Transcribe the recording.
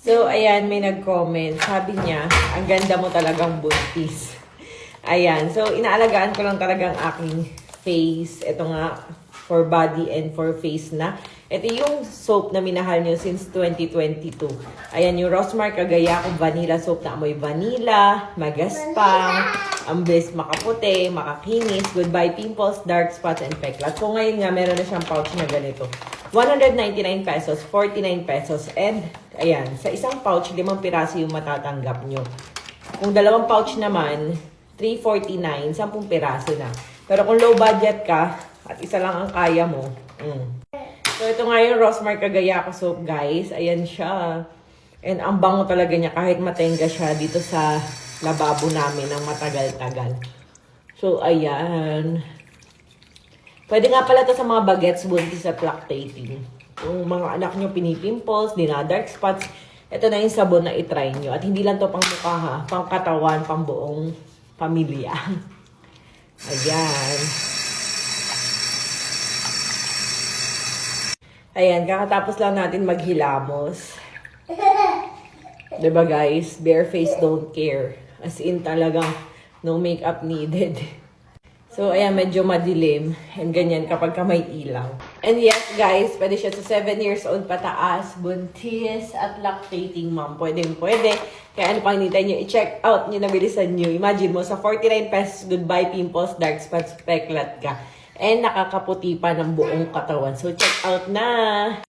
So, ayan, may nag-comment. Sabi niya, ang ganda mo talagang buntis. Ayan. So, inaalagaan ko lang talagang aking face. Ito nga, for body and for face na. Ito yung soap na minahal niyo since 2022. Ayan, yung Rosmar Kagayakong Vanilla Soap na amoy vanilla, magaspang, ang bilis makaputi, makakinis, goodbye pimples, dark spots, and peklat. So, ngayon nga, meron na siyang pouch na ganito. 199 pesos, 49 pesos, and ayan, sa isang pouch, limang piraso yung matatanggap nyo. Kung dalawang pouch naman, 349, 10 piraso na. Pero kung low budget ka, at isa lang ang kaya mo, mm. So, ito nga yung Rosmar Kagayako soap, guys. Ayan siya. And ang bango talaga niya kahit matenga siya dito sa lababo namin ng matagal-tagal. So, ayan. Pwede nga pala to sa mga bagets buntis at lactating. Kung mga anak nyo pinipimples, dina-dark spots, ito na yung sabon na itry nyo. At hindi lang to pang mukha ha, pang katawan, pang buong pamilya. Ayan. Ayan, kakatapos lang natin maghilamos. 'Di ba guys? Bare face don't care. As in talagang no makeup needed. So, ayan, medyo madilim. And ganyan kapag ka may ilaw. And yes, guys, pwede siya sa 7 years old pataas, buntis, at lactating mom. Pwede, pwede. Kaya ano pang hinintay nyo, i-check out nyo na bilisan nyo. Imagine mo, sa 49 pesos, goodbye pimples, dark spots, peklat ka. And nakakaputi pa ng buong katawan. So, check out na!